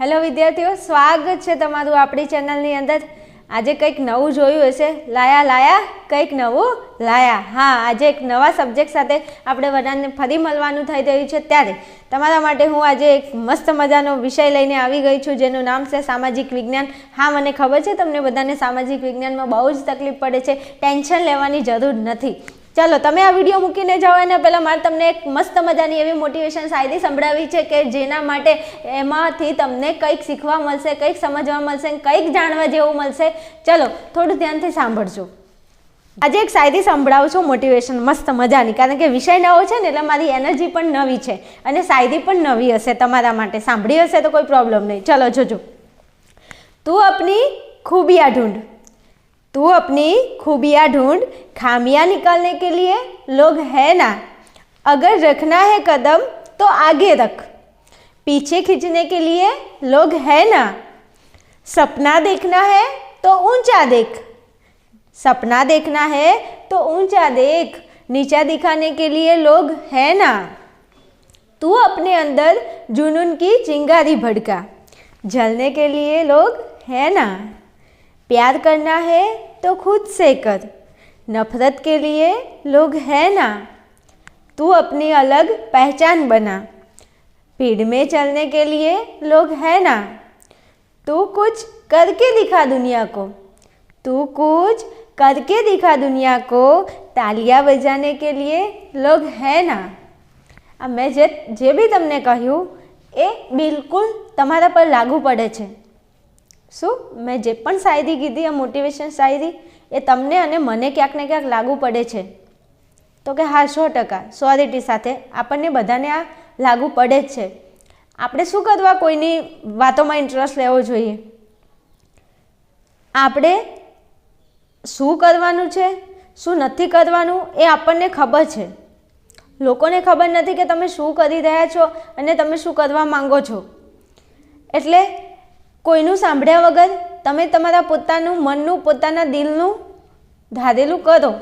Hello વિદ્યાર્થીઓ, સ્વાગત છે તમારું આપણી ચેનલની અંદર. આજે કંઈક નવું જોયું હશે. લાયા લાયા, કંઈક નવું લાયા. હા, આજે એક નવા સબ્જેક્ટ સાથે આપણે બધાને ફરી મળવાનું થઈ રહ્યું છે ત્યારે. તમારા માટે હું આજે એક મસ્ત મજાનો વિષય લઈને આવી ગઈ છું, જેનું નામ છે સામાજિક વિજ્ઞાન. હા, મને ખબર છે, તમને બધાને સામાજિક વિજ્ઞાનમાં બહુ જ તકલીફ પડે છે. ટેન્શન લેવાની જરૂર નથી. ચાલો, તમે આ વીડિયો મૂકીને જાઓ, એના પહેલાં મારે તમને એક મસ્ત મજાની એવી મોટિવેશન શાયરી સંભળાવી છે કે જેના માટે એમાંથી તમને કંઈક શીખવા મળશે, કંઈક સમજવા મળશે, કંઈક જાણવા જેવું મળશે. ચલો, થોડું ધ્યાનથી સાંભળજો. આજે એક શાયરી સંભળાવું છું મોટિવેશન મસ્ત મજાની. કારણ કે વિષય નવો છે ને, એટલે મારી એનર્જી પણ નવી છે અને શાયરી પણ નવી હશે તમારા માટે. સાંભળી હશે તો કોઈ પ્રોબ્લેમ નહીં. ચલો, જોજો. તું આપની ખૂબિયા ઢૂંઢ. तू अपनी खूबियाँ ढूंढ, खामियाँ निकालने के लिए लोग है ना? अगर रखना है कदम तो आगे रख। पीछे खींचने के लिए लोग है ना? सपना देखना है तो ऊँचा देख। सपना देखना है तो ऊँचा देख। नीचा दिखाने के लिए लोग है ना? तू अपने अंदर जुनून की चिंगारी भड़का। जलने के लिए लोग है ना? प्यार करना है तो खुद से कर नफरत के लिए लोग है ना तू अपनी अलग पहचान बना भीड़ में चलने के लिए लोग है ना तू कुछ करके दिखा दुनिया को तू कुछ करके दिखा दुनिया को तालियां बजाने के लिए लोग है ना આ મેં જે જે બી તમને કહ્યું એ બિલકુલ તમારા પર લાગુ પડે છે શું? મેં જે પણ શાયરી કીધી આ મોટિવેશન શાયરી, એ તમને અને મને ક્યાંક ને ક્યાંક લાગુ પડે છે. તો કે હા, સો ટકા. સોરિટી સાથે આપણને બધાને આ લાગુ પડે જ છે. આપણે શું કરવા કોઈની વાતોમાં ઇન્ટરેસ્ટ લેવો જોઈએ? આપણે શું કરવાનું છે, શું નથી કરવાનું, એ આપણને ખબર છે. લોકોને ખબર નથી કે તમે શું કરી રહ્યા છો અને તમે શું કરવા માંગો છો. એટલે કોઈનું સાંભળ્યા વગર તમે તમારા પોતાનું મનનું, પોતાના દિલનું ધારેલું કરો.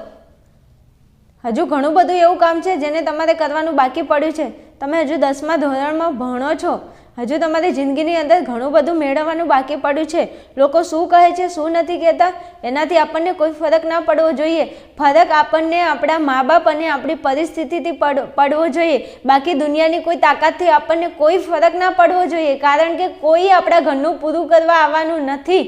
હજુ ઘણું બધું એવું કામ છે જેને તમારે કરવાનું બાકી પડ્યું છે. તમે હજુ દસમા ધોરણમાં ભણો છો. હજુ તમારી જિંદગીની અંદર ઘણું બધું મેળવવાનું બાકી પડ્યું છે. લોકો શું કહે છે, શું નથી કહેતા, એનાથી આપણને કોઈ ફરક ના પડવો જોઈએ. ફરક આપણને આપણા મા બાપ અને આપણી પરિસ્થિતિથી પડ, પડવો જોઈએ. બાકી દુનિયાની કોઈ તાકાતથી આપણને કોઈ ફરક ના પડવો જોઈએ. કારણ કે કોઈ આપણા ઘરનું પૂરું કરવા આવવાનું નથી.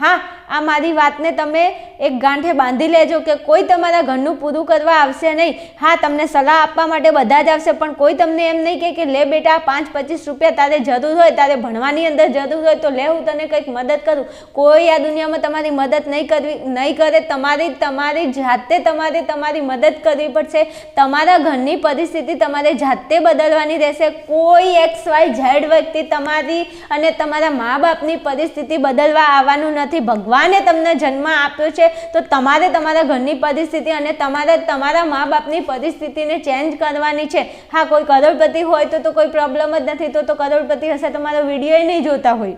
હા આ મારી વાતને તમે એક ગાંઠે બાંધી લેજો કે કોઈ તમારા ઘરનું પૂરું કરવા આવશે નહીં. હા, તમને સલાહ આપવા માટે બધા જ આવશે, પણ કોઈ તમને એમ નહીં કે લે બેટા પાંચ પચીસ રૂપિયા તારે જરૂર હોય, તારે ભણવાની અંદર જરૂર હોય, તો લે, હું તને કંઈક મદદ કરું. કોઈ આ દુનિયામાં તમારી મદદ નહીં કરવી, નહીં કરે, તમારી તમારી જાતે તમારે તમારી મદદ કરવી પડશે. તમારા ઘરની પરિસ્થિતિ તમારે જાતે બદલવાની રહેશે. કોઈ એક્સ, વાય, ઝેડ વ્યક્તિ તમારી અને તમારા મા બાપની પરિસ્થિતિ બદલવા આવવાનું નથી. ભગવાને તમને જન્મ આપ્યો છે, તો તમારે તમારા ઘરની પરિસ્થિતિ અને તમારે, તમારા મા બાપની પરિસ્થિતિને ચેન્જ કરવાની છે. હા, કોઈ કરોડપતિ હોય તો કોઈ પ્રોબ્લેમ જ નથી, તો તો કરોડપતિ હશે, તમારો મારો વીડિયો નહીં જોતા હોય.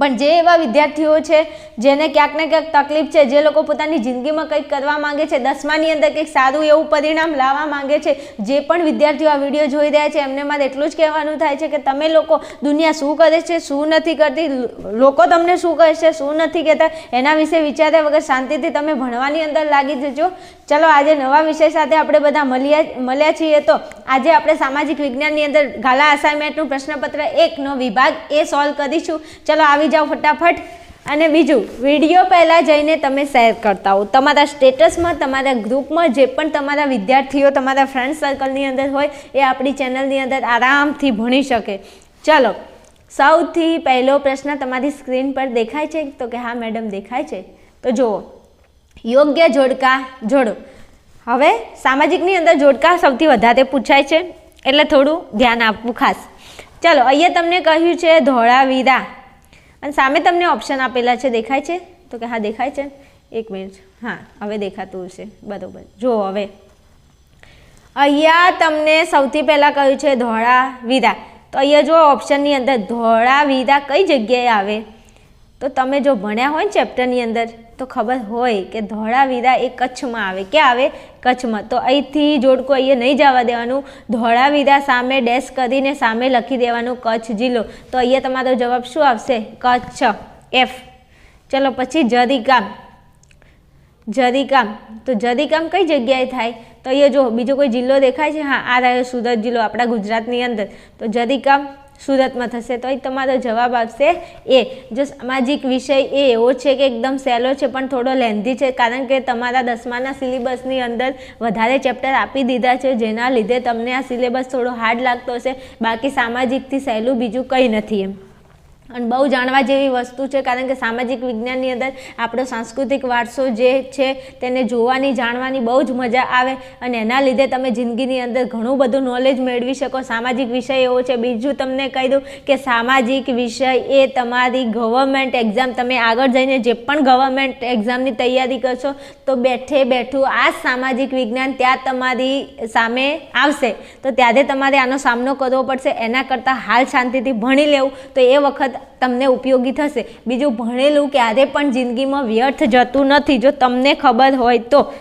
પણ જે એવા વિદ્યાર્થીઓ છે, જેને ક્યાંક ને ક્યાંક તકલીફ છે, જે લોકો પોતાની જિંદગીમાં કંઈક કરવા માંગે છે, દસમાની અંદર કંઈક સારું એવું પરિણામ લાવવા માંગે છે, જે પણ વિદ્યાર્થીઓ આ વીડિયો જોઈ રહ્યા છે, એમને મારે એટલું જ કહેવાનું થાય છે કે તમે લોકો દુનિયા શું કરે છે, શું નથી કરતી, લોકો તમને શું કહે છે, શું નથી કહેતા, એના વિશે વિચાર્યા વગર શાંતિથી તમે ભણવાની અંદર લાગી જજો. ચલો, આજે નવા વિષય સાથે આપણે બધા મળ્યા મળ્યા છીએ તો આજે આપણે સામાજિક વિજ્ઞાનની અંદર ગાલા અસાઇનમેન્ટનું પ્રશ્નપત્ર એકનો વિભાગ એ સોલ્વ કરીશું. ચલો, આવી જાઓ ફટાફટ. અને બીજું, વીડિયો પહેલાં જઈને તમે શેર કરતા હો. તમારા સ્ટેટસમાં, તમારા ગ્રુપમાં જે પણ તમારા વિદ્યાર્થીઓ, તમારા ફ્રેન્ડ સર્કલની અંદર હોય, એ આપણી ચેનલની અંદર આરામથી ભણી શકે. ચલો, સૌથી પહેલો પ્રશ્ન તમારી સ્ક્રીન પર દેખાય છે? તો કે હા મેડમ દેખાય છે. તો જુઓ, યોગ્ય જોડકા જોડો. હવે સામાજિકની અંદર જોડકા સૌથી વધારે પૂછાય છે. એટલે થોડું ધ્યાન આપવું ખાસ. ચાલો, અહીંયા તમને કહ્યું છે, ધોળાવીરા. અને સામે તમને ઓપ્શન આપેલા છે, દેખાય છે? તો કે હા, દેખાય છે. એક મિનિટ હા, હવે દેખાતું હશે. બરાબર. જુઓ હવે. અહીંયા તમને સૌથી પહેલાં કહ્યું છે ધોળા ધોળાવીરા તો અહીંયા જો ઓપ્શનની અંદર ધોળા ધોળાવીરા કઈ જગ્યાએ આવે? તો તમે જો ભણ્યા હોય ને ચેપ્ટરની અંદર તો ખબર હોય કે ધોળાવીરા એ કચ્છમાં આવે. ક્યાં આવે? કચ્છમાં. તો અહીંથી જોડકો અહીંયા નહીં જવા દેવાનું. ધોળાવીરા સામે ડેશ કરીને સામે લખી દેવાનું કચ્છ જિલ્લો. તો અહીંયા તમારો જવાબ શું આવશે? કચ્છ. એફ ચલો પછી જરીકામ જરીકામ તો જરીકામ કઈ જગ્યાએ થાય? તો અહીંયા જો બીજો કોઈ જિલ્લો દેખાય છે? હા, આ રહ્યો સુરત જિલ્લો આપણા ગુજરાતની અંદર. તો જરીકામ સુરતમાં થશે. તો અહીં તમારો જવાબ આવશે એ. જો સામાજિક વિષય એ એવો છે કે એકદમ સહેલો છે, પણ થોડો લેન્ધી છે, કારણ કે તમારા દસમાના સિલેબસની અંદર વધારે ચેપ્ટર આપી દીધા છે, જેના લીધે તમને આ સિલેબસ થોડો હાર્ડ લાગતો હશે. બાકી સામાજિકથી સહેલું બીજું કંઈ નથી એમ. અને બહુ જાણવા જેવી વસ્તુ છે, કારણ કે સામાજિક વિજ્ઞાનની અંદર આપણો સાંસ્કૃતિક વારસો જે છે, તેને જોવાની, જાણવાની બહુ જ મજા આવે અને એના લીધે તમે જિંદગીની અંદર ઘણું બધું નોલેજ મેળવી શકો. સામાજિક વિષય એવો છે. બીજું તમને કહી દઉં કે સામાજિક વિષય એ તમારી ગવર્મેન્ટ એક્ઝામ તમે આગળ જઈને જે પણ ગવર્મેન્ટ એક્ઝામની તૈયારી કરશો, તો બેઠે બેઠું આ સામાજિક વિજ્ઞાન ત્યાં તમારી સામે આવશે. તો ત્યારે તમારે આનો સામનો કરવો પડશે. એના કરતાં હાલ શાંતિથી ભણી લેવું. તો એ વખત તમને ઉપયોગી થશે. બીજું ભણેલું ક્યારે પણ જિંદગીમાં વ્યર્થ જતું નથી. જો તમને ખબર હોય તો.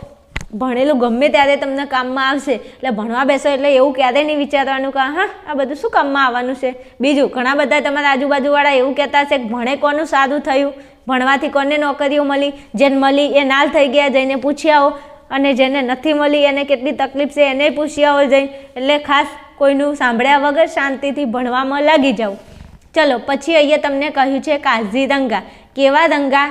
ભણેલું ગમે ત્યારે તમને કામમાં આવશે. એટલે ભણવા બેસો એટલે એવું ક્યારે નહીં વિચારવાનું કે, હા, આ બધું શું કામમાં આવવાનું છે? બીજું, ઘણા બધા તમારા આજુબાજુવાળા એવું કહેતા હશે કે, ભણે કોનું સારું થયું? ભણવાથી કોને નોકરીઓ મળી? જેને મળી એ નાલ થઈ ગયા, જઈને પૂછ્યા આવો અને જેને નથી મળી એને કેટલી તકલીફ છે, એને પૂછ્યા આવો જઈને. એટલે ખાસ કોઈનું સાંભળ્યા વગર શાંતિથી ભણવામાં લાગી જાઓ. ચલો, પછી અહીંયા તમને કહ્યું છે કાઝીરંગા કેવા રંગા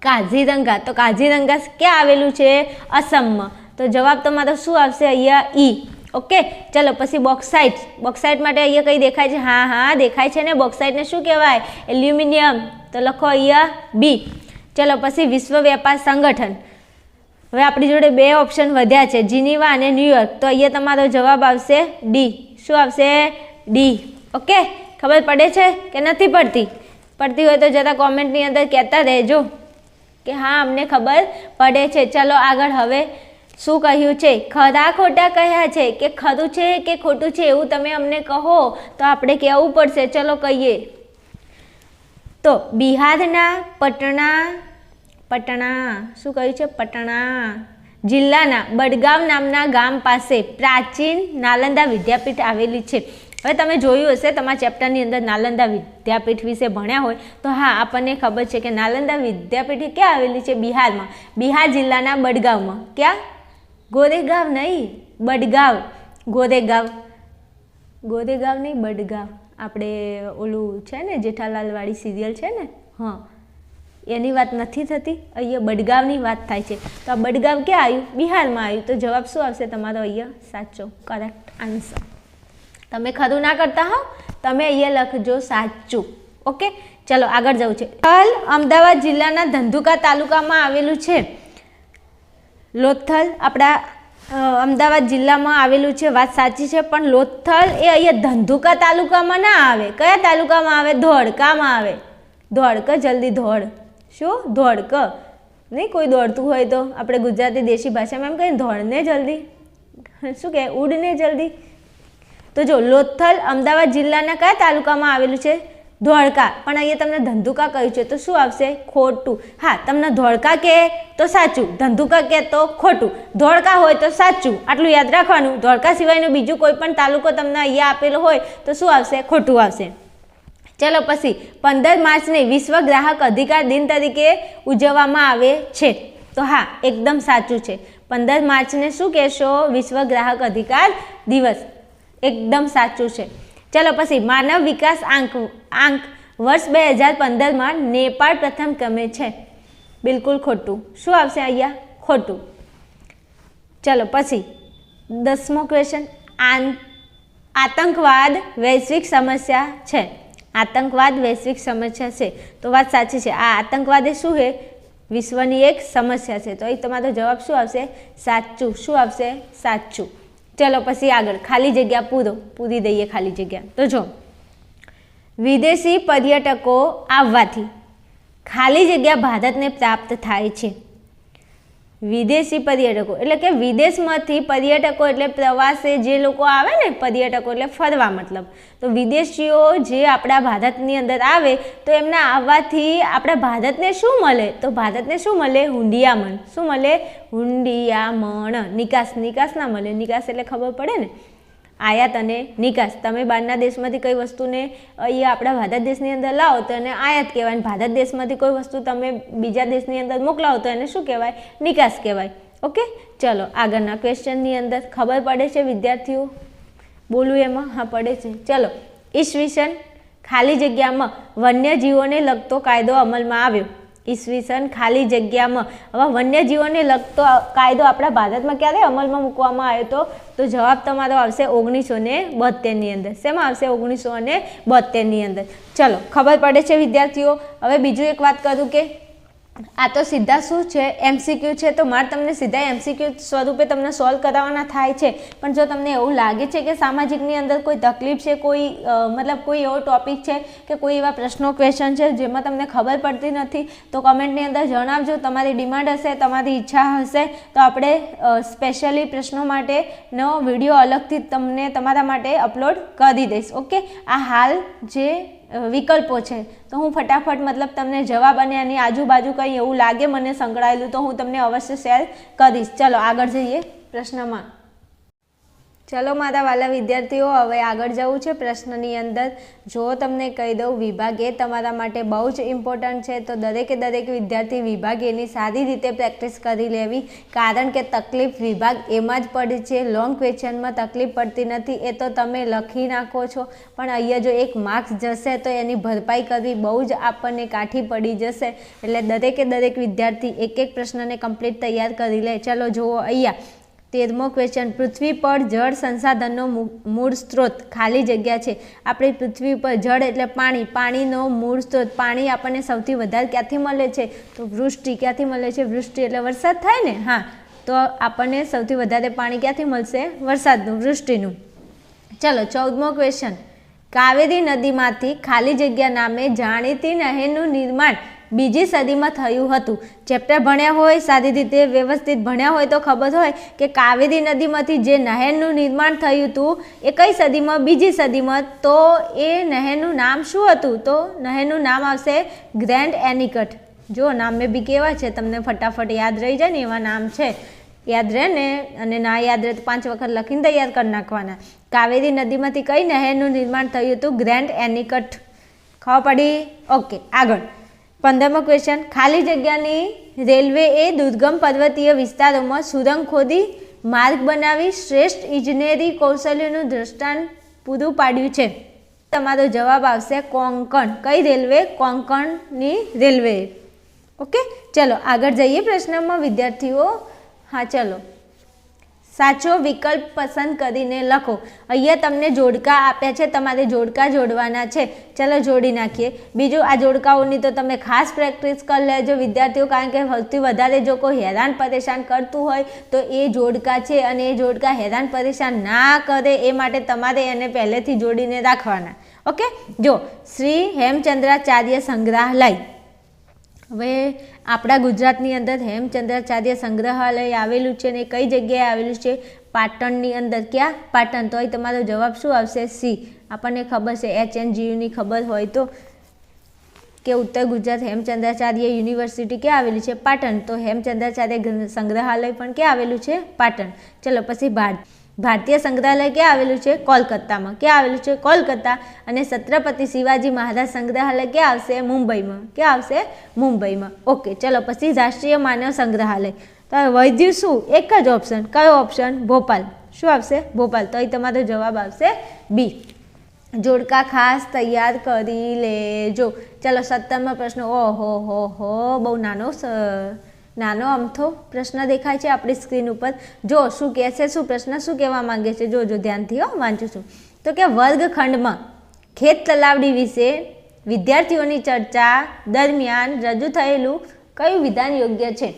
કાઝીરંગા તો કાઝીરંગા ક્યાં આવેલું છે? અસમમાં તો જવાબ તમારો શું આવશે અહીંયા? ઈ. ઓકે? ચલો, પછી બોક્સાઇટ બોક્સાઇટ માટે અહીંયા કંઈ દેખાય છે? હા હા, દેખાય છે ને? બોક્સાઇટને શું કહેવાય? એલ્યુમિનિયમ. તો લખો અહીંયા બી ચલો, પછી વિશ્વ વ્યાપાર સંગઠન. હવે આપણી જોડે બે ઓપ્શન વધ્યા છે, જીનીવા અને ન્યુયોર્ક. તો અહીંયા તમારો જવાબ આવશે ડી શું આવશે? D okay? ખબર પડે છે કે નથી પડતી? પડતી હોય તો જરા કોમેન્ટની અંદર કહેતા રહેજો કે હા, અમને ખબર પડે છે. ચલો આગળ હવે શું કહ્યું છે? ખરા ખોટા કહ્યા છે કે ખરું છે કે ખોટું છે એવું તમે અમને કહો તો આપણે કહેવું પડશે. ચલો કહીએ. તો બિહારના પટણા પટણા, શું કહ્યું છે? પટણા જિલ્લાના બડગામ નામના ગામ પાસે પ્રાચીન નાલંદા વિદ્યાપીઠ આવેલી છે. હવે તમે જોયું હશે, તમારા ચેપ્ટરની અંદર નાલંદા વિદ્યાપીઠ વિશે ભણ્યા હોય, તો હા, આપણને ખબર છે કે નાલંદા વિદ્યાપીઠ ક્યાં આવેલી છે? બિહારમાં. બિહાર જિલ્લાના બડગાંવમાં. ક્યાં? ગોરેગાંવ નહીં, બડગાંવ. ગોરેગાંવ. ગોરેગાંવ નહીં, બડગાંવ. આપણે ઓલું છે ને, જેઠાલાલવાળી સિરિયલ છે ને? હા. એની વાત નથી થતી? અહીંયા બડગાંવની વાત થાય છે. તો આ બડગાંવ ક્યાં આવ્યું? બિહારમાં આવ્યું. તો જવાબ શું આવશે તમારો અહીંયા? સાચો કરેક્ટ આન્સર તમે ખરું ના કરતા હો, તમે અહીંયા લખજો સાચું. ઓકે? ચલો, આગળ જવું છે. થલ અમદાવાદ જિલ્લાના ધંધુકા તાલુકામાં આવેલું છે. લોથલ આપણા અમદાવાદ જિલ્લામાં આવેલું છે. વાત સાચી છે, પણ લોથલ એ અહીંયા ધંધુકા તાલુકામાં ના આવે. કયા તાલુકામાં આવે? ધોળકામાં આવે. ધોળક, જલ્દી ધોળ. શું? ધોળક. નહીં, કોઈ દોડતું હોય તો. આપણે ગુજરાતી દેશી ભાષામાં એમ કહીએ ધોળને જલ્દી. શું કહે? ઉડને જલ્દી. તો જો લોથલ અમદાવાદ જિલ્લાના કયા તાલુકામાં આવેલું છે? ધોળકા. પણ અહીંયા તમને ધંધુકા કહ્યું છે, તો શું આવશે? ખોટું. હા, તમને ધોળકા કહે તો સાચું. ધંધુકા કહે તો ખોટું. ધોળકા હોય તો સાચું. આટલું યાદ રાખવાનું. ધોળકા સિવાયનો બીજું કોઈ પણ તાલુકો તમને અહીંયા આપેલો હોય, તો શું આવશે? ખોટું આવશે. ચલો પછી, પંદર માર્ચને વિશ્વ ગ્રાહક અધિકાર દિન તરીકે ઉજવવામાં આવે છે. તો હા, એકદમ સાચું છે. પંદર માર્ચને શું કહેશો? વિશ્વ ગ્રાહક અધિકાર દિવસ. એકદમ સાચું છે. ચલો પછી માનવ વિકાસ આંક આંક વર્ષ બે હજાર પંદરમાં નેપાળ પ્રથમ ક્રમે છે. બિલકુલ ખોટું. શું આવશે અહીંયા? ખોટું. ચલો પછી દસમો ક્વેશ્ચન આતંકવાદ વૈશ્વિક સમસ્યા છે. આતંકવાદ વૈશ્વિક સમસ્યા છે. તો વાત સાચી છે. આ આતંકવાદ એ શું છે? વિશ્વની એક સમસ્યા છે. તો અહીં તમારો જવાબ શું આવશે? સાચું. શું આવશે? સાચું. ચલો પછી આગળ, ખાલી જગ્યા પૂરો, પૂરી દઈએ ખાલી જગ્યા. તો જો, વિદેશી પર્યટકો આવવાથી ખાલી જગ્યા ભારતને પ્રાપ્ત થાય છે. વિદેશી પર્યટકો, એટલે કે વિદેશમાંથી પર્યટકો એટલે પ્રવાસે જે લોકો આવે ને પર્યટકો એટલે ફરવા મતલબ. તો વિદેશીઓ જે આપણા ભારતની અંદર આવે, તો એમના આવવાથી આપણા ભારતને શું મળે? તો ભારતને શું મળે? હુંડિયામણ શું મળે? હુંડિયામણ નિકાસ નિકાસ ના મળે. નિકાસ એટલે ખબર પડે ને? આયાત અને નિકાસ, તમે બહારના દેશમાંથી કઈ વસ્તુને અહીંયા આપણા ભારત દેશની અંદર લાવો તો એને આયાત કહેવાય. ભારત દેશમાંથી કોઈ વસ્તુ તમે બીજા દેશની અંદર મોકલાવો તો એને શું કહેવાય? નિકાસ કહેવાય. ઓકે? ચલો, આગળના ક્વેશ્ચનની અંદર ખબર પડે છે વિદ્યાર્થીઓ? બોલું એમાં? હા, પડે છે. ચલો, ઈસવીસન ખાલી જગ્યામાં વન્યજીવોને લગતો કાયદો અમલમાં આવ્યો. ઈસવીસન ખાલી જગ્યામાં. હવે વન્યજીવોને લગતો કાયદો આપણા ભારતમાં ક્યારે અમલમાં મૂકવામાં આવ્યો હતો તો જવાબ તમારો આવશે ઓગણીસો ને બોતેરની અંદર. શેમાં આવશે ઓગણીસો અને બોતેરની અંદર? ચલો, ખબર પડે છે વિદ્યાર્થીઓ. હવે બીજું એક વાત કરું કે આ તો સીધા શું છે? એમસીક્યુ છે તો મારે તમને સીધા એમસીક્યુ સ્વરૂપે તમને સોલ્વ કરાવવાના થાય છે. પણ જો તમને એવું લાગે છે કે સામાજિકની અંદર કોઈ તકલીફ છે, કોઈ મતલબ કોઈ એવો ટોપિક છે કે કોઈ એવા પ્રશ્નો ક્વેશ્ચન છે જેમાં તમને ખબર પડતી નથી, તો કમેન્ટની અંદર જણાવજો. તમારી ડિમાન્ડ હશે, તમારી ઈચ્છા હશે, તો આપણે સ્પેશિયલી પ્રશ્નો માટેનો વીડિયો અલગથી તમને તમારા માટે અપલોડ કરી દઈશ. ઓકે આ હાલ જે વિકલ્પો છે. તો હું ફટાફટ મતલબ તમને જવાબ અને આની આજુબાજુ કંઈ એવું લાગે, મને સંકળાયેલું, તો હું તમને અવશ્ય શેર કરીશ. ચલો, આગળ જઈએ પ્રશ્નમાં. ચલો મારા વાલા વિદ્યાર્થીઓ, હવે આગળ જવું છે પ્રશ્નની અંદર. જો તમને કહી દઉં, વિભાગ એ તમારા માટે બહુ જ ઇમ્પોર્ટન્ટ છે, તો દરેકે દરેક વિદ્યાર્થી વિભાગ એની સારી રીતે પ્રેક્ટિસ કરી લેવી. કારણ કે તકલીફ વિભાગ એમાં જ પડે છે લોંગ ક્વેશ્ચનમાં તકલીફ પડતી નથી, એ તો તમે લખી નાખો છો. પણ અહીંયા જો એક માર્ક્સ જશે, તો એની ભરપાઈ કરવી બહુ જ આપણને કાઠી પડી જશે. એટલે દરેકે દરેક વિદ્યાર્થી એક એક પ્રશ્નને કમ્પ્લીટ તૈયાર કરી લે. ચલો જુઓ અહીંયા. તેરમો ક્વેશ્ચન પૃથ્વી પર જળ સંસાધનનો મૂળ સ્ત્રોત ખાલી જગ્યા છે. આપણી પૃથ્વી પર જળ એટલે પાણી. પાણીનો મૂળ સ્ત્રોત, પાણી આપણને સૌથી વધારે ક્યાંથી મળે છે? તો વૃષ્ટિ ક્યાંથી મળે છે? વૃષ્ટિ એટલે વરસાદ થાય ને? હા. તો આપણને સૌથી વધારે પાણી ક્યાંથી મળશે? વરસાદનું, વૃષ્ટિનું. ચલો, ચૌદમો ક્વેશ્ચન કાવેરી નદીમાંથી ખાલી જગ્યા નામે જાણીતી નહેરનું નિર્માણ બીજી સદીમાં થયું હતું. ચેપ્ટર ભણ્યા હોય સારી રીતે વ્યવસ્થિત ભણ્યા હોય તો ખબર હોય કે કાવેરી નદીમાંથી જે નહેરનું નિર્માણ થયું હતું, એ કઈ સદીમાં? બીજી સદીમાં. તો એ નહેરનું નામ શું હતું? તો નહેરનું નામ આવશે ગ્રેન્ડ એનિકટ. જો નામ મેં બી કેવા છે, તમને ફટાફટ યાદ રહી જાય ને એવા નામ છે. યાદ રહે ને? અને ના યાદ રહે તો પાંચ વખત લખીને તૈયાર કરી નાખવાના. કાવેરી નદીમાંથી કઈ નહેરનું નિર્માણ થયું હતું? ગ્રેન્ડ એનિકટ. ખબર પડી? ઓકે, આગળ. પંદરમો ક્વેશ્ચન ખાલી જગ્યાની રેલવે એ દુર્ગમ પર્વતીય વિસ્તારોમાં સુરંગ ખોદી માર્ગ બનાવી શ્રેષ્ઠ ઇજનેરી કૌશલ્યનું દ્રષ્ટાંત પૂરું પાડ્યું છે. તમારો જવાબ આવશે કોંકણ. કઈ રેલવે? કોંકણની રેલવે. ઓકે? ચલો, આગળ જઈએ પ્રશ્નમાં. વિદ્યાર્થીઓ, હા, ચલો. સાચો વિકલ્પ પસંદ કરીને લખો. અહીંયા તમને જોડકા આપ્યા છે, તમારે જોડકા જોડવાના છે. ચલો જોડી નાખીએ. બીજું, આ જોડકાઓની તો તમે ખાસ પ્રેક્ટિસ કરી લેજો વિદ્યાર્થીઓ, કારણ કે સૌથી વધારે જો કોઈ હેરાન પરેશાન કરતું હોય, તો એ જોડકા છે અને એ જોડકા હેરાન પરેશાન ના કરે એ માટે તમારે એને પહેલેથી જોડીને રાખવાના. ઓકે? જો, શ્રી હેમચંદ્રાચાર્ય સંગ્રહાલય. હવે આપણા ગુજરાતની અંદર હેમચંદ્રાચાર્ય સંગ્રહાલય આવેલું છે ને કઈ જગ્યાએ આવેલું છે? પાટણની અંદર. ક્યાં? પાટણ. તો અહીં તમારો જવાબ શું આવશે? સી. આપણને ખબર છે, એચ એન જીયુની ખબર હોય તો. કે ઉત્તર ગુજરાત હેમચંદ્રાચાર્ય યુનિવર્સિટી ક્યાં આવેલી છે? પાટણ. તો હેમચંદ્રાચાર્ય સંગ્રહાલય પણ ક્યાં આવેલું છે? પાટણ. ચલો, પછી ભારત. ભારતીય સંગ્રહાલય ક્યાં આવેલું છે? કોલકાતામાં. ક્યાં આવેલું છે? કોલકાતા. અને છત્રપતિ શિવાજી મહારાજ સંગ્રહાલય ક્યાં આવશે? મુંબઈમાં. ક્યાં આવશે? મુંબઈમાં. ઓકે, ચલો પછી રાષ્ટ્રીય માનવ સંગ્રહાલય. તો હવે શું? એક જ ઓપ્શન. કયો ઓપ્શન? ભોપાલ. શું આવશે? ભોપાલ. તો અહીં તમારો જવાબ આવશે બી. જોડકા ખાસ તૈયાર કરી લેજો. ચલો સત્તરમો પ્રશ્ન. ઓહો, હો હો. બહુ નાનો નાનો અમથો પ્રશ્ન દેખાય છે આપણી સ્ક્રીન ઉપર. જો શું કહે છે, શું પ્રશ્ન, શું કહેવા માંગે છે જોજો ધ્યાનથી હો, વાંચું છું. તો કે વર્ગખંડમાં ખેત તલાવડી વિશે વિદ્યાર્થીઓની ચર્ચા દરમિયાન રજૂ થયેલું કયું વિધાન યોગ્ય છે?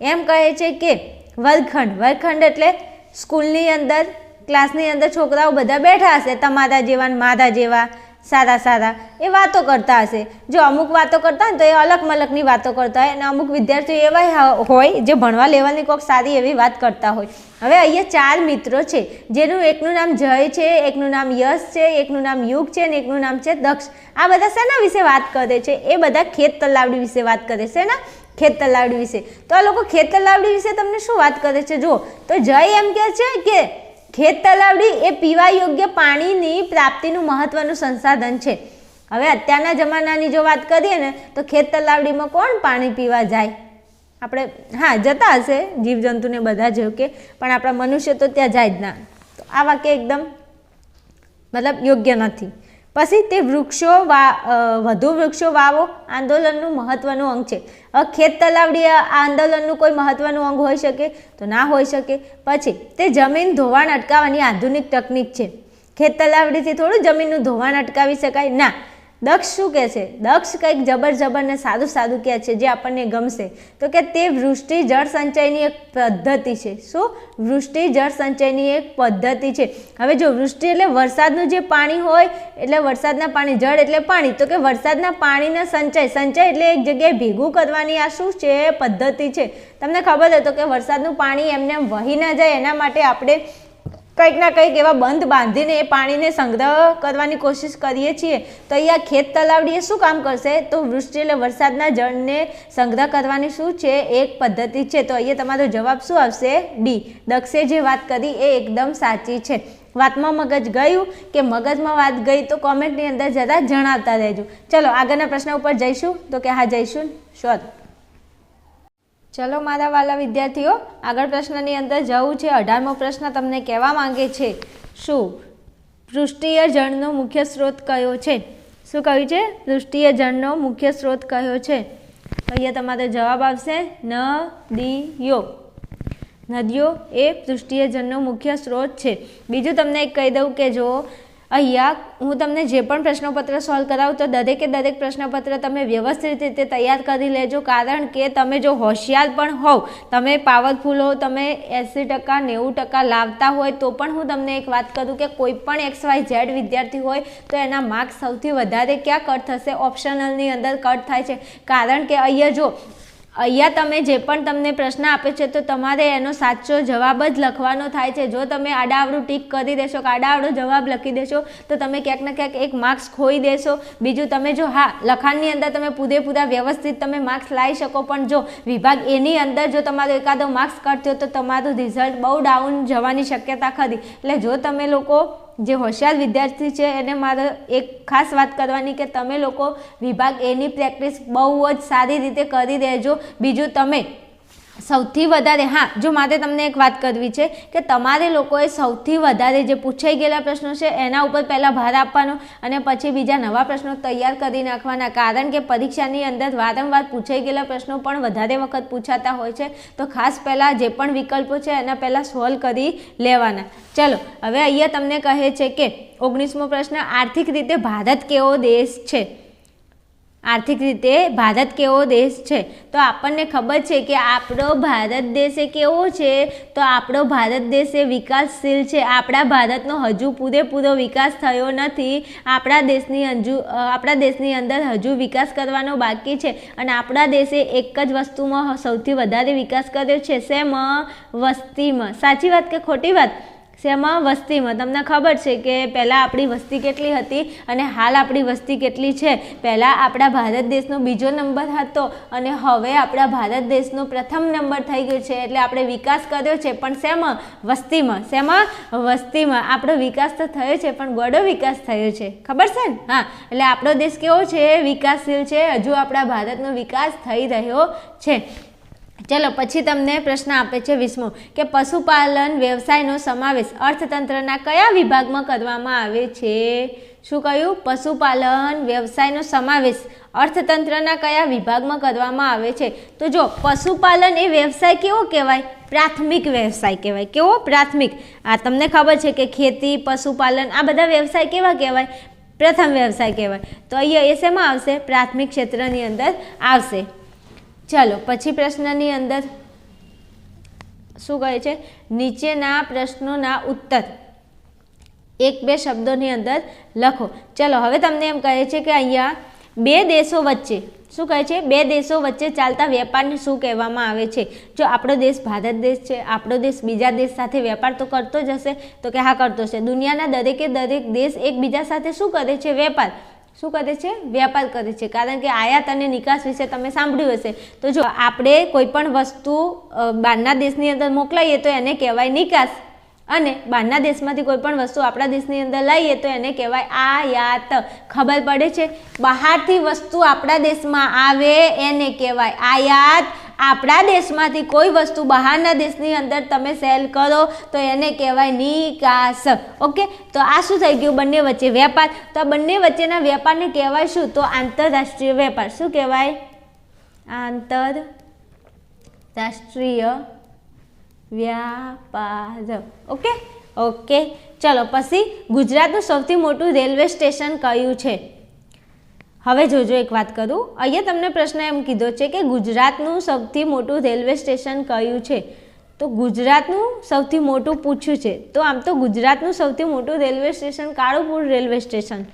એમ કહે છે કે વર્ગખંડ. વર્ગખંડ એટલે સ્કૂલની અંદર, ક્લાસની અંદર છોકરાઓ બધા બેઠા હશે, તમારા જેવા મારા જેવા. સારા સારા, એ વાતો કરતા હશે. જો અમુક વાતો કરતા ને તો એ અલગ મલકની વાતો કરતા હોય અને અમુક વિદ્યાર્થીઓ એવા હોય જે ભણવા લેવલની કોઈક સારી એવી વાત કરતા હોય. હવે અહીંયા ચાર મિત્રો છે, જેનું એકનું નામ જય છે, એકનું નામ યશ છે, એકનું નામ યુગ છે અને એકનું નામ છે દક્ષ. આ બધા શેના વિશે વાત કરે છે? એ બધા ખેત તલાવડી વિશે વાત કરે છે ને ખેત તલાવડી વિશે. તો આ લોકો ખેત તલાવડી વિશે તમને શું વાત કરે છે? જુઓ. તો જય એમ કહે છે કે ખેત તલાવડી એ પીવા યોગ્ય પાણીની પ્રાપ્તિનું મહત્વનું સંસાધન છે. હવે અત્યારના જમાનાની જો વાત કરીએ ને, તો ખેત તલાવડીમાં કોણ પાણી પીવા જાય? આપણે, હા, જતા હશે જીવજંતુને બધા જેવું કે, પણ આપણા મનુષ્ય તો ત્યાં જાય જ ના. તો આ વાક્ય એકદમ મતલબ યોગ્ય નથી. પછી તે વૃક્ષો વા વધુ વૃક્ષો વાવો. આંદોલનનું મહત્ત્વનું અંગ છે. હવે ખેત તલાવડી આંદોલનનું કોઈ મહત્ત્વનું અંગ હોઈ શકે તો ના હોઈ શકે. પછી તે જમીન ધોવાણ અટકાવવાની આધુનિક તકનીક છે. ખેત તલાવડીથી થોડું જમીનનું ધોવાણ અટકાવી શકાય. ના દક્ષ શું કહે છે? દક્ષ કંઈક જબર જબરને સાદું સાદું કહે છે, જે આપણને ગમશે. તો કે તે વૃષ્ટિ જળ સંચયની એક પદ્ધતિ છે. શું? વૃષ્ટિ જળ સંચયની એક પદ્ધતિ છે. હવે જો વૃષ્ટિ એટલે વરસાદનું જે પાણી હોય, એટલે વરસાદના પાણી, જળ એટલે પાણી, તો કે વરસાદના પાણીના સંચય સંચય એટલે એક જગ્યાએ ભેગું કરવાની આ શું છે? પદ્ધતિ છે. તમને ખબર છે કે વરસાદનું પાણી એમને વહી ના જાય, એના માટે આપણે કંઈક ના કંઈક એવા બંધ બાંધીને એ પાણીને સંગ્રહ કરવાની કોશિશ કરીએ છીએ. તો અહીંયા ખેત તલાવડીએ શું કામ કરશે? તો વૃષ્ટિ એટલે વરસાદના જળને સંગ્રહ કરવાની શું છે? એક પદ્ધતિ છે. તો અહીંયા તમારો જવાબ શું આવશે? ડી. દક્ષે જે વાત કરી એ એકદમ સાચી છે. વાતમાં મગજ ગયું કે મગજમાં વાત ગઈ તો કોમેન્ટની અંદર જરા જણાવતા રહેજો. ચલો આગળના પ્રશ્ન ઉપર જઈશું. તો કે હા જઈશું શ્યોર ચલો મારા વાલા વિદ્યાર્થીઓ, આગળ પ્રશ્નની અંદર જવું છે. અઢારમો પ્રશ્ન તમને કહેવા માંગે છે, શું પૃષ્ઠીય જળનો મુખ્ય સ્ત્રોત કયો છે? શું કહ્યું છે? પૃષ્ઠીય જળનો મુખ્ય સ્ત્રોત કયો છે? અહીંયા તમારો જવાબ આવશે, નદીઓ. નદીઓ એ પૃષ્ઠીય જળનો મુખ્ય સ્ત્રોત છે. બીજું તમને એક કહી દઉં કે જો અહીંયા હું તમને જે પણ પ્રશ્નપત્ર સોલ્વ કરાવું તો દરેકે દરેક પ્રશ્નપત્ર તમે વ્યવસ્થિત રીતે તૈયાર કરી લેજો. કારણ કે તમે જો હોશિયાર પણ હોવ, તમે પાવરફુલ હો તમે એંસી ટકા, નેવું ટકા લાવતા હોય તો પણ હું તમને એક વાત કરું કે કોઈ પણ એક્સ વાય ઝેડ વિદ્યાર્થી હોય તો એના માર્ક્સ સૌથી વધારે ક્યાં કટ થશે? ઓપ્શનલની અંદર કટ થાય છે. કારણ કે અહીંયા જો અહીંયા તમે જે પણ તમને પ્રશ્ન આપે છે તો તમારે એનો સાચો જવાબ જ લખવાનો થાય છે. જો તમે આડાવડું ટીક કરી દેશો, કે આડાવડો જવાબ લખી દેશો, તો તમે ક્યાંક ને ક્યાંક એક માર્ક્સ ખોઈ દેશો. બીજું તમે જો હા, લખાણની અંદર તમે પૂરેપૂરા વ્યવસ્થિત તમે માર્ક્સ લાવી શકો, પણ જો વિભાગ એની અંદર જો તમારો એકાદો માર્ક્સ કટ તો તમારું રિઝલ્ટ બહુ ડાઉન જવાની શક્યતા ખરી. એટલે જો તમે લોકો જે હોશિયાર વિદ્યાર્થી છે, એને મારે એક ખાસ વાત કરવાની કે તમે લોકો વિભાગ એની પ્રેક્ટિસ બહુ જ સારી રીતે કરી દેજો. બીજું તમે સૌથી વધારે, હા, જો મારે તમને એક વાત કરવી છે કે તમારે લોકોએ સૌથી વધારે જે પૂછાઈ ગયેલા પ્રશ્નો છે, એના ઉપર પહેલાં ભાર આપવાનો અને પછી બીજા નવા પ્રશ્નો તૈયાર કરી નાખવાના. કારણ કે પરીક્ષાની અંદર વારંવાર પૂછાઈ ગયેલા પ્રશ્નો પણ વધારે વખત પૂછાતા હોય છે. તો ખાસ પહેલાં જે પણ વિકલ્પો છે, એના પહેલાં સોલ્વ કરી લેવાના. ચલો, હવે અહીંયા તમને કહે છે કે ઓગણીસમો પ્રશ્ન, આર્થિક રીતે ભારત કેવો દેશ છે? આર્થિક રીતે ભારત કેવો દેશ છે? તો આપણને ખબર છે કે આપણો ભારત દેશ એ કેવો છે? તો આપણો ભારત દેશ એ વિકાસશીલ છે. આપણા ભારતનો હજુ પૂરેપૂરો વિકાસ થયો નથી. આપણા દેશની હજુ આપણા દેશની અંદર હજુ વિકાસ કરવાનો બાકી છે. અને આપણા દેશે એક જ વસ્તુમાં સૌથી વધારે વિકાસ કર્યો છે. શેમાં? વસ્તીમાં. સાચી વાત કે ખોટી વાત? શેમાં વસ્તીમાં. તમને ખબર છે કે પહેલાં આપણી વસ્તી કેટલી હતી અને હાલ આપણી વસ્તી કેટલી છે? પહેલાં આપણા ભારત દેશનો બીજો નંબર હતો અને હવે આપણા ભારત દેશનો પ્રથમ નંબર થઈ ગયો છે. એટલે આપણે વિકાસ કર્યો છે. પણ શેમાં? વસ્તીમાં. શેમાં? વસ્તીમાં. આપણો વિકાસ તો થયો છે, પણ ગોડો વિકાસ થયો છે. ખબર છે ને? હા. એટલે આપણો દેશ કેવો છે? વિકાસશીલ છે. હજુ આપણા ભારતનો વિકાસ થઈ રહ્યો છે. ચલો, પછી તમને પ્રશ્ન આપે છે વીસમો કે પશુપાલન વ્યવસાયનો સમાવેશ અર્થતંત્રના કયા વિભાગમાં કરવામાં આવે છે? શું કહ્યું? પશુપાલન વ્યવસાયનો સમાવેશ અર્થતંત્રના કયા વિભાગમાં કરવામાં આવે છે? તો જો, પશુપાલન એ વ્યવસાય કેવો કહેવાય? પ્રાથમિક વ્યવસાય કહેવાય. કેવો? પ્રાથમિક. આ તમને ખબર છે કે ખેતી, પશુપાલન, આ બધા વ્યવસાય કેવા કહેવાય? પ્રથમ વ્યવસાય કહેવાય. તો અહીંયા એ શેમાં આવશે? પ્રાથમિક ક્ષેત્રની અંદર આવશે. ચાલો, પછી પ્રશ્નની અંદર શું કહે છે? નીચેના પ્રશ્નોના ઉત્તર. એક, બે શબ્દોની અંદર લખો. ચલો, હવે તમને એમ કહે છે કે અહીંયા બે દેશો વચ્ચે, શું કહે છે? બે દેશો વચ્ચે ચાલતા વેપારને શું કહેવામાં આવે છે? જો આપણો દેશ ભારત દેશ છે, આપણો દેશ બીજા દેશ સાથે વેપાર તો કરતો જ હશે. તો કે હા, કરતો છે દુનિયાના દરેકે દરેક દેશ એકબીજા સાથે શું કરે છે? વેપાર. શું કરે છે? વેપાર કરે છે. કારણ કે આયાત અને નિકાસ વિશે તમે સાંભળ્યું હશે. તો જો આપણે કોઈ પણ વસ્તુ બહારના દેશની અંદર મોકલાઈએ તો એને કહેવાય નિકાસ. અને બહારના દેશમાંથી કોઈ પણ વસ્તુ આપણા દેશની અંદર લઈએ તો એને કહેવાય આયાત. ખબર પડે છે? બહારથી વસ્તુ આપણા દેશમાં આવે એને કહેવાય આયાત. આપણા દેશમાંથી કોઈ વસ્તુ બહારના દેશની અંદર તમે સેલ કરો, તો એને કહેવાય નિકાસ. ઓકે? તો આ શું થઈ ગયું બંને વચ્ચે વેપાર? તો આ બંને વચ્ચેના વેપારને કહેવાય શું? તો આંતરરાષ્ટ્રીય વેપાર. શું કહેવાય? આંતરરાષ્ટ્રીય વ્યાપાર. ઓકે? ઓકે. ચલો, પછી ગુજરાતનું સૌથી મોટું રેલવે સ્ટેશન કયું છે? હવે જોજો એક વાત કરું. અહીંયા તમને પ્રશ્ન એમ કીધો છે કે ગુજરાતનું સૌથી મોટું રેલવે સ્ટેશન કયું છે? તો ગુજરાતનું સૌથી મોટું પૂછ્યું છે. તો આમ તો ગુજરાતનું સૌથી મોટું railway station Kalupur railway station.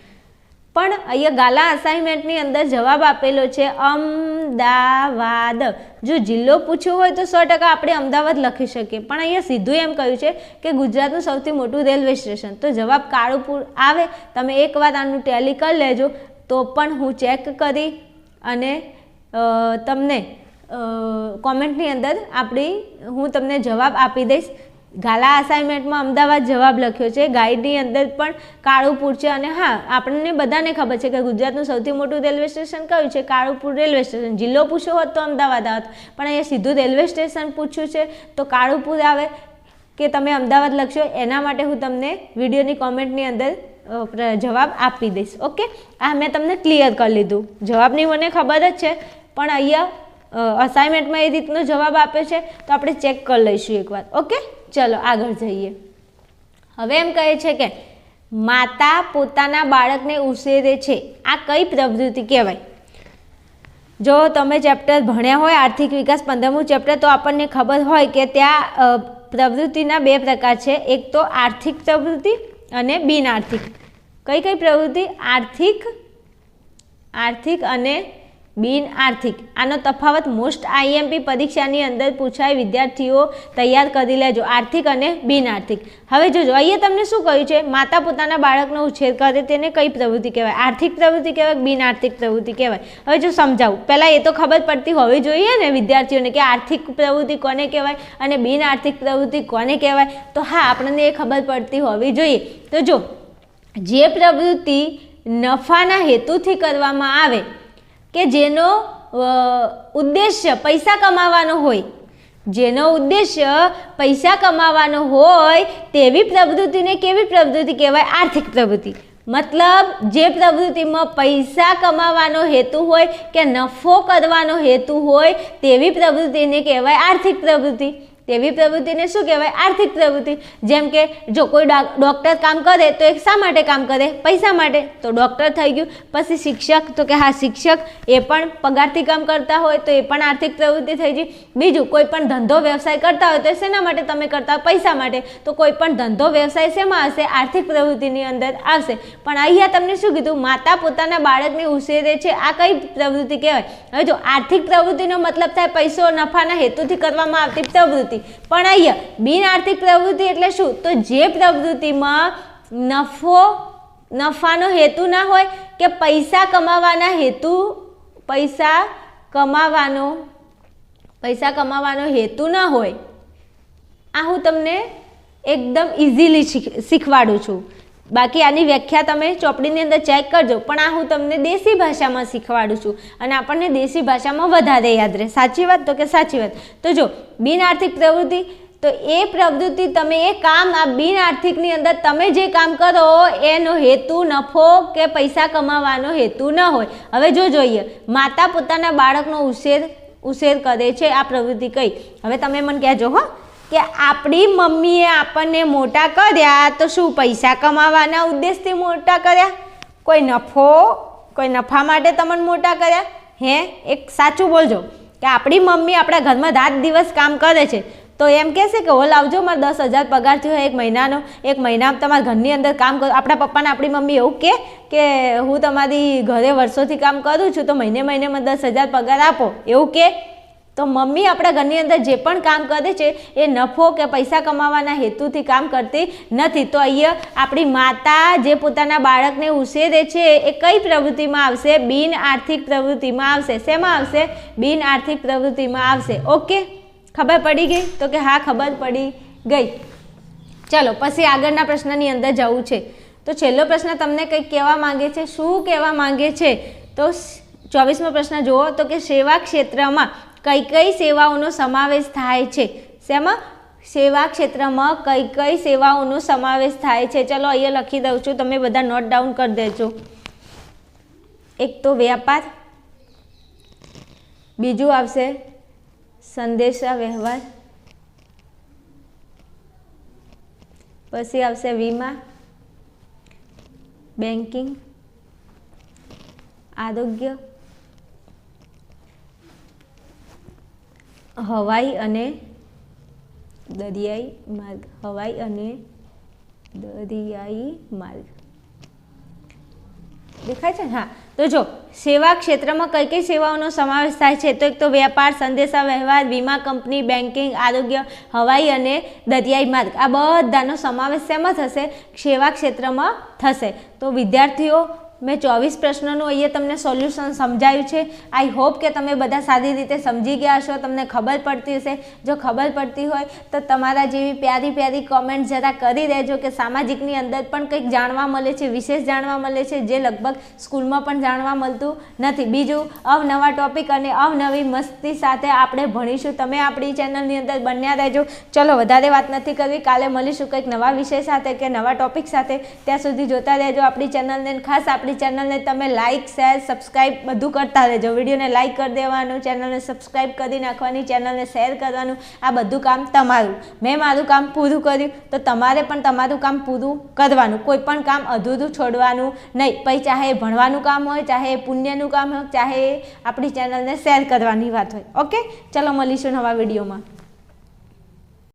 પણ અહીંયા ગાલા અસાઇનમેન્ટની અંદર જવાબ આપેલો છે અમદાવાદ. જો જિલ્લો પૂછ્યો હોય તો સો ટકા આપણે અમદાવાદ લખી શકીએ. પણ અહીંયા સીધું એમ કહ્યું છે કે ગુજરાતનું સૌથી મોટું રેલવે સ્ટેશન. તો જવાબ કાળુપુર આવે. તમે એકવાર આનું ટેલી કરી લેજો. તો પણ હું ચેક કરી અને તમને કોમેન્ટની અંદર આપણી, હું તમને જવાબ આપી દઈશ. ગાલા અસાઇનમેન્ટમાં અમદાવાદ જવાબ લખ્યો છે. ગાઈડની અંદર પણ કાળુપુર છે અને હા, આપણને બધાને ખબર છે કે ગુજરાતનું સૌથી મોટું રેલવે સ્ટેશન કયું છે? Kalupur railway station. જિલ્લો પૂછ્યો હોત તો અમદાવાદ આવત. પણ અહીંયા સીધું રેલવે સ્ટેશન પૂછ્યું છે. તો કાળુપુર આવે કે તમે અમદાવાદ લખશો? એના માટે હું તમને વિડીયોની કોમેન્ટની અંદર જવાબ આપી દઈશ, ઓકે? આ મેં તમને ક્લિયર કરી લીધું. જવાબની મને ખબર જ છે, પણ અહીંયા અસાઇનમેન્ટમાં એ રીતનો જવાબ આપે છે, તો આપણે ચેક કરી લઈશું એકવાર, ઓકે? ચલો, આગળ જઈએ. હવે એમ કહે છે કે, માતા પોતાના બાળકને ઉછેરે છે. આ કઈ પ્રવૃત્તિ કહેવાય? જો તમે ચેપ્ટર ભણ્યા હોય, આર્થિક વિકાસ પંદરમું ચેપ્ટર તો આપણને ખબર હોય કે ત્યાં પ્રવૃત્તિના બે પ્રકાર છે. એક તો આર્થિક પ્રવૃત્તિ અને બિન આર્થિક. કઈ કઈ પ્રવૃત્તિ? આર્થિક આર્થિક અને બિન આર્થિક. આનો તફાવત મોસ્ટ આઈએમપી પરીક્ષાની અંદર પૂછાય વિદ્યાર્થીઓ તૈયાર કરી લેજો, આર્થિક અને બિન આર્થિક. હવે જોજો અહીંયા તમને શું કહ્યું છે? માતા પોતાના બાળકનો ઉછેર કરે તેને કઈ પ્રવૃત્તિ કહેવાય? આર્થિક પ્રવૃત્તિ કહેવાય બિન આર્થિક પ્રવૃત્તિ કહેવાય? હવે જો સમજાવું, પહેલાં એ તો ખબર પડતી હોવી જોઈએ ને વિદ્યાર્થીઓને કે આર્થિક પ્રવૃત્તિ કોને કહેવાય અને બિન આર્થિક પ્રવૃત્તિ કોને કહેવાય? તો હા, આપણને એ ખબર પડતી હોવી જોઈએ. તો જો, જે પ્રવૃત્તિ નફાના હેતુથી કરવામાં આવે કે જેનો ઉદ્દેશ્ય પૈસા કમાવાનો હોય. જેનો ઉદ્દેશ્ય પૈસા કમાવાનો હોય તેવી પ્રવૃત્તિને કેવી પ્રવૃત્તિ કહેવાય? આર્થિક પ્રવૃત્તિ. મતલબ, જે પ્રવૃત્તિમાં પૈસા કમાવાનો હેતુ હોય કે નફો કરવાનો હેતુ હોય તેવી પ્રવૃત્તિને કહેવાય આર્થિક પ્રવૃત્તિ. તેવી પ્રવૃત્તિને શું કહેવાય? આર્થિક પ્રવૃત્તિ. જેમ કે જો કોઈ ડોક- ડૉક્ટર કામ કરે તો એ શા માટે કામ કરે? પૈસા માટે. તો ડૉક્ટર થઈ ગયું. પછી શિક્ષક, તો કે હા, શિક્ષક એ પણ પગારથી કામ કરતા હોય તો એ પણ આર્થિક પ્રવૃત્તિ થઈ ગઈ. બીજું, કોઈ પણ ધંધો વ્યવસાય કરતા હોય તો શેના માટે? તમે કરતા હોય પૈસા માટે. તો કોઈ પણ ધંધો વ્યવસાય શેમાં હશે? આર્થિક પ્રવૃત્તિની અંદર આવશે. પણ અહીંયા તમને શું કીધું? માતા પોતાના બાળકને ઉછેરે છે. આ કઈ પ્રવૃત્તિ કહેવાય? હવે જો આર્થિક પ્રવૃત્તિનો મતલબ થાય, પૈસો નફાના હેતુથી કરવામાં આવતી પ્રવૃત્તિ. પણ અહીંયા બિન આર્થિક પ્રવૃત્તિ એટલે શું? તો જે પ્રવૃત્તિમાં નફો, નફાનો હેતુ ના હોય કે પૈસા કમાવાના હેતુ, પૈસા કમાવાનો પૈસા કમાવાનો હેતુ ન હોય, આ હું તમને એકદમ ઇઝીલી શીખવાડું છું. બાકી આની વ્યાખ્યા તમે ચોપડીની અંદર ચેક કરજો, પણ આ હું તમને દેશી ભાષામાં શીખવાડું છું અને આપણને દેશી ભાષામાં વધારે યાદ રહે. સાચી વાત તો કે સાચી વાત? તો જો, બિન આર્થિક પ્રવૃત્તિ, તો એ પ્રવૃત્તિ તમે એ કામ, આ બિન આર્થિકની અંદર તમે જે કામ કરો, એનો હેતુ નફો કે પૈસા કમાવાનો હેતુ ન હોય. હવે જો જોઈએ માતા પોતાના બાળકનો ઉછેર ઉછેર કરે છે આ પ્રવૃત્તિ કઈ? હવે તમે મને કહેજો, હો. કે આપણી મમ્મીએ આપણને મોટા કર્યા તો શું પૈસા કમાવાના ઉદ્દેશથી મોટા કર્યા? કોઈ નફો, કોઈ નફા માટે તમને મોટા કર્યા? હે, એક સાચું બોલજો કે આપણી મમ્મી આપણા ઘરમાં રાત દિવસ કામ કરે છે. તો એમ કહેશે કે હો લાવજો મારે દસ હજાર પગાર થયો એક મહિનાનો. એક મહિના તમારા ઘરની અંદર કામ કરો આપણા પપ્પાને આપણી મમ્મી એવું કહે કે, હું તમારી ઘરે વર્ષોથી કામ કરું છું, તો મહિને મહિને મને દસ હજાર પગાર આપો. એવું કે તો મમ્મી આપણા ઘરની અંદર જે પણ કામ કરે છે, એ નફો કે પૈસા કમાવાના હેતુથી કામ કરતી નથી. તો અહીંયા આપણી માતા જે પોતાના બાળકને ઉછેરે છે, એ કઈ પ્રવૃત્તિમાં આવશે? બિન આર્થિક પ્રવૃત્તિમાં આવશે. શેમાં આવશે? બિન આર્થિક પ્રવૃત્તિમાં આવશે. ઓકે? ખબર પડી ગઈ? તો કે હા, ખબર પડી ગઈ. ચાલો, પછી આગળના પ્રશ્નની અંદર જવું છે. તો છેલ્લો પ્રશ્ન તમને કંઈક કહેવા માંગે છે? શું કહેવા માંગે છે? તો ચોવીસમો પ્રશ્ન જુઓ. તો કે સેવા ક્ષેત્રમાં કઈ કઈ સેવાઓનો સમાવેશ થાય છે. શેમાં? સેવા ક્ષેત્રમાં કઈ કઈ સેવાઓનો સમાવેશ થાય છે. ચલો અહીંયા લખી દઉં છું. તમે બધા નોટ ડાઉન કરી દેજો. એક તો વ્યાપાર. બીજું આવશે સંદેશા વ્યવહાર. પછી આવશે વીમા. બેન્કિંગ આરોગ્ય. હવાઈ અને દરિયાઈ માર્ગ. હવાઈ અને દરિયાઈ માર્ગ. દેખાય છે? હા. તો જો, સેવા ક્ષેત્રમાં કઈ કઈ સેવાઓનો સમાવેશ થાય છે? તો એક તો વેપાર, સંદેશા, વ્યવહાર, વીમા, કંપની બેન્કિંગ આરોગ્ય, હવાઈ અને દરિયાઈ માર્ગ. આ બધાનો સમાવેશ શેમાં થશે? સેવા ક્ષેત્રમાં થશે. તો વિદ્યાર્થીઓ મેં ચોવીસ પ્રશ્નોનું અહીંયા તમને સોલ્યુશન સમજાયું છે. આઈ હોપ કે તમે બધા સારી રીતે સમજી ગયા હશો, તમને ખબર પડતી હશે. જો ખબર પડતી હોય તો તમારા જેવી પ્યારી પ્યારી કોમેન્ટ જરા કરી દેજો કે સામાજિકની અંદર પણ કંઈક જાણવા મળે છે, વિશેષ જાણવા મળે છે, જે લગભગ સ્કૂલમાં પણ જાણવા મળતું નથી. બીજું, અવનવા ટોપિક અને અવનવી મસ્તી સાથે આપણે ભણીશું. તમે આપણી ચેનલની અંદર બન્યા રહેજો. ચલો, વધારે વાત નથી કરવી. કાલે મળીશું કંઈક નવા વિષય સાથે કે નવા ટોપિક સાથે. ત્યાં સુધી જોતા રહેજો આપણી ચેનલને ખાસ આપણી ચેનલને તમે લાઇક શેર સબસ્ક્રાઇબ બધું કરતા રહેજો. વિડીયોને લાઇક કરી દેવાનું, ચેનલને સબસ્ક્રાઈબ કરી નાખવાની, ચેનલને શેર કરવાનું, આ બધું કામ તમારું. મેં મારું કામ પૂરું કર્યું તો તમારે પણ તમારું કામ પૂરું કરવાનું. કોઈ પણ કામ અધૂરું છોડવાનું નહીં. પછી ચાહે એ ભણવાનું કામ હોય, ચાહે એ પુણ્યનું કામ હોય, ચાહે આપણી ચેનલને શેર કરવાની વાત હોય. ઓકે ચલો મળીશું નવા વિડીયોમાં.